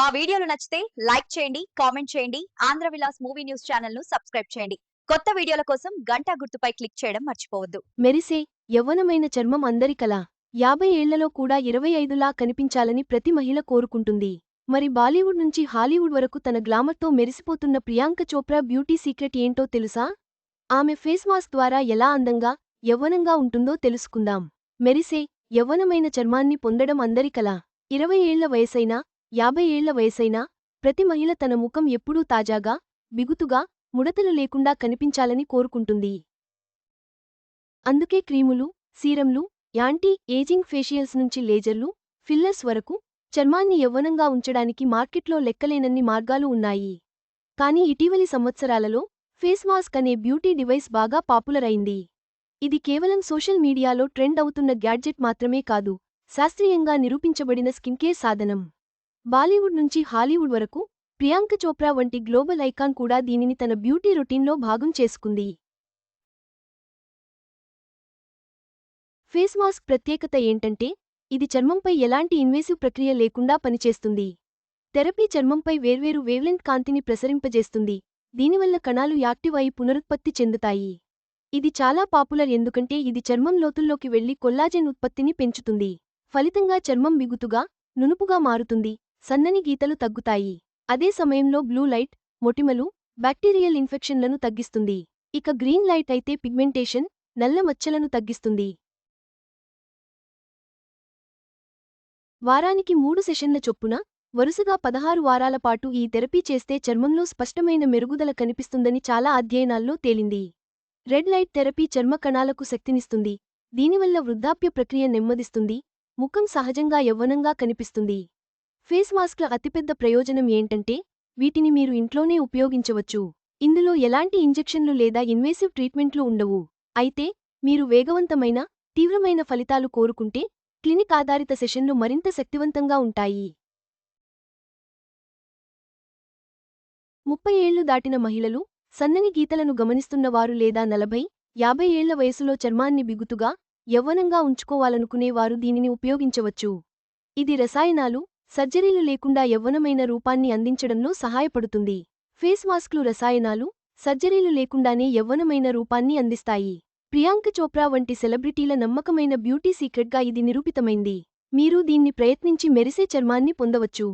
మా వీడియోలు నచ్చితే లైక్ చేయండి కామెంట్ చేయండి ఆంధ్ర విలాస్ మూవీ న్యూస్ ఛానల్ను సబ్స్క్రైబ్ చేయండి. కొత్త వీడియోల కోసం గంట గుర్తుపై క్లిక్ చేయడం మర్చిపోవద్దు. మెరిసే యవ్వనమైన చర్మం అందరి కల. యాభై ఏళ్ళలో కూడా ఇరవై ఐదులా కనిపించాలని ప్రతి మహిళ కోరుకుంటుంది. మరి బాలీవుడ్ నుంచి హాలీవుడ్ వరకు తన గ్లామర్తో మెరిసిపోతున్న ప్రియాంక చోప్రా బ్యూటీ సీక్రెట్ ఏంటో తెలుసా? ఆమె ఫేస్ మాస్క్ ద్వారా ఎలా అందంగా యవ్వనంగా ఉంటుందో తెలుసుకుందాం. మెరిసే యవ్వనమైన చర్మాన్ని పొందడం అందరి కల. ఇరవై ఏళ్ళ వయసైనా యాభై ఏళ్ళ వయసైనా ప్రతి మహిళ తన ముఖం ఎప్పుడూ తాజాగా బిగుతుగా ముడతలు లేకుండా కనిపించాలని కోరుకుంటుంది. అందుకే క్రీములు సీరంలు యాంటీ ఏజింగ్ ఫేషియల్స్ నుంచి లేజర్లు ఫిల్లర్స్ వరకు చర్మాన్ని యవ్వనంగా ఉంచడానికి మార్కెట్లో లెక్కలేనన్ని మార్గాలు ఉన్నాయి. కానీ ఇటీవలి సంవత్సరాలలో ఫేస్ మాస్క్ అనే బ్యూటీ డివైస్ బాగా పాపులర్ అయింది. ఇది కేవలం సోషల్ మీడియాలో ట్రెండ్ అవుతున్న గ్యాడ్జెట్ మాత్రమే కాదు శాస్త్రీయంగా నిరూపించబడిన స్కిన్కేర్ సాధనం. బాలీవుడ్ నుంచి హాలీవుడ్ వరకు ప్రియాంక చోప్రా వంటి గ్లోబల్ ఐకాన్ కూడా దీనిని తన బ్యూటీ రొటీన్లో భాగం చేసుకుంది. ఫేస్ మాస్క్ ప్రత్యేకత ఏంటంటే ఇది చర్మంపై ఎలాంటి ఇన్వేసివ్ ప్రక్రియ లేకుండా పనిచేస్తుంది. థెరపీ చర్మంపై వేర్వేరు వేవ్లెంత్ కాంతిని ప్రసరింపజేస్తుంది. దీనివల్ల కణాలు యాక్టివ్ అయి పునరుత్పత్తి చెందుతాయి. ఇది చాలా పాపులర్ ఎందుకంటే ఇది చర్మం లోతుల్లోకి వెళ్ళి కొల్లాజెన్ ఉత్పత్తిని పెంచుతుంది. ఫలితంగా చర్మం బిగుతుగా నునుపుగా మారుతుంది. సన్నని గీతలు తగ్గుతాయి. అదే సమయంలో బ్లూ లైట్ మొటిమలు బ్యాక్టీరియల్ ఇన్ఫెక్షన్లను తగ్గిస్తుంది. ఇక గ్రీన్ లైట్ అయితే పిగ్మెంటేషన్ నల్ల మచ్చలను తగ్గిస్తుంది. వారానికి మూడు సెషన్ల చొప్పున వరుసగా పదహారు వారాల పాటు ఈ థెరపీ చేస్తే చర్మంలో స్పష్టమైన మెరుగుదల కనిపిస్తుందని చాలా అధ్యయనాల్లో తేలింది. రెడ్ లైట్ థెరపీ చర్మ కణాలకు శక్తినిస్తుంది. దీనివల్ల వృద్ధాప్య ప్రక్రియ నెమ్మదిస్తుంది. ముఖం సహజంగా యవ్వనంగా కనిపిస్తుంది. ఫేస్ మాస్క్ల అతిపెద్ద ప్రయోజనం ఏంటంటే వీటిని మీరు ఇంట్లోనే ఉపయోగించవచ్చు. ఇందులో ఎలాంటి ఇంజెక్షన్లు లేదా ఇన్వేసివ్ ట్రీట్మెంట్లు ఉండవు. అయితే మీరు వేగవంతమైన తీవ్రమైన ఫలితాలు కోరుకుంటే క్లినిక్ ఆధారిత సెషన్లు మరింత శక్తివంతంగా ఉంటాయి. ముప్పై ఏళ్ళు దాటిన మహిళలు సన్నని గీతలను గమనిస్తున్నవారు లేదా నలభై యాభై ఏళ్ళ వయసులో చర్మాన్ని బిగుతుగా యవ్వనంగా ఉంచుకోవాలనుకునేవారు దీనిని ఉపయోగించవచ్చు. ఇది రసాయనాలు సర్జరీలు లేకుండా యవ్వనమైన రూపాన్ని అందించడంలో సహాయపడుతుంది. ఫేస్ మాస్క్లు రసాయనాలు సర్జరీలు లేకుండానే యవ్వనమైన రూపాన్ని అందిస్తాయి. ప్రియాంక చోప్రా వంటి సెలబ్రిటీల నమ్మకమైన బ్యూటీ సీక్రెట్గా ఇది నిరూపితమైంది. మీరు దీన్ని ప్రయత్నించి మెరిసే చర్మాన్ని పొందవచ్చు.